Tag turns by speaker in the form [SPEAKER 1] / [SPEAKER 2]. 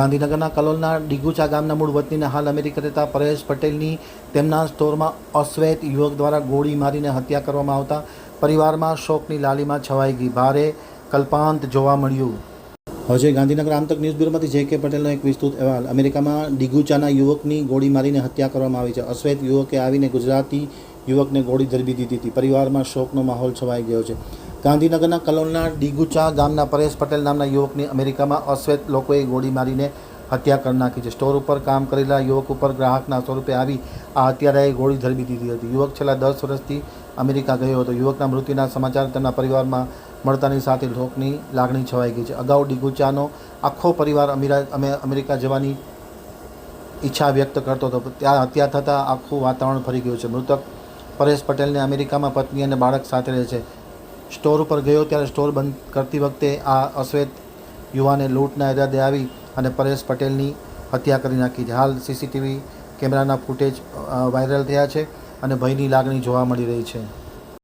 [SPEAKER 1] ગાંધીનગરના કલોલના ડીગુચા ગામના મૂળ વતનીને હાલ અમેરિકા રહેતા પરેશ પટેલની તેમના સ્ટોરમાં અશ્વેત યુવક દ્વારા ગોળી મારીને હત્યા કરવામાં આવતા પરિવારમાં શોકની લાલીમાં છવાઈ ગઈ. ભારે કલ્પાંત જોવા મળ્યું. હજે ગાંધીનગર આમતક ન્યૂઝ બ્યુરોમાંથી જે કે પટેલનો એક વિસ્તૃત અહેવાલ. અમેરિકામાં ડીગુચાના યુવકની ગોળી મારીને હત્યા કરવામાં આવી છે. અશ્વેત યુવકે આવીને ગુજરાતી યુવકને ગોળી ધરબી દીધી હતી. પરિવારમાં શોકનો માહોલ છવાઈ ગયો છે. ગાંધીનગરના કલોલના ડીગુચા ગામના પરેશ પટેલ નામના યુવકની અમેરિકામાં અશ્વેત લોકોએ ગોળી મારીને હત્યા કરી નાખી છે. સ્ટોર ઉપર કામ કરેલા યુવક ઉપર ગ્રાહકના સ્વરૂપે આવી આ હત્યારાએ ગોળી ધરબી દીધી હતી. યુવક છેલ્લા દસ વર્ષથી અમેરિકા ગયો હતો. યુવકના મૃત્યુના સમાચાર તેમના પરિવારમાં મળતાની સાથે શોકની લાગણી છવાઈ ગઈ છે. અગાઉ ડીગુચાનો આખો પરિવાર અમીરા અમે અમેરિકા જવાની ઈચ્છા વ્યક્ત કરતો હતો. ત્યાં હત્યા થતાં આખું વાતાવરણ ફરી ગયું છે. મૃતક પરેશ પટેલને અમેરિકામાં પત્ની અને બાળક સાથે રહે છે. સ્ટોર ઉપર ગયો ત્યારે સ્ટોર બંધ કરતી વખતે આ અશ્વેત યુવાને લૂંટના ઇરાદે આવી અને પરેશ પટેલની હત્યા કરી નાખી છે. હાલ સીસીટીવી કેમેરાના ફૂટેજ વાયરલ થયા છે અને ભયની લાગણી જોવા મળી રહી છે.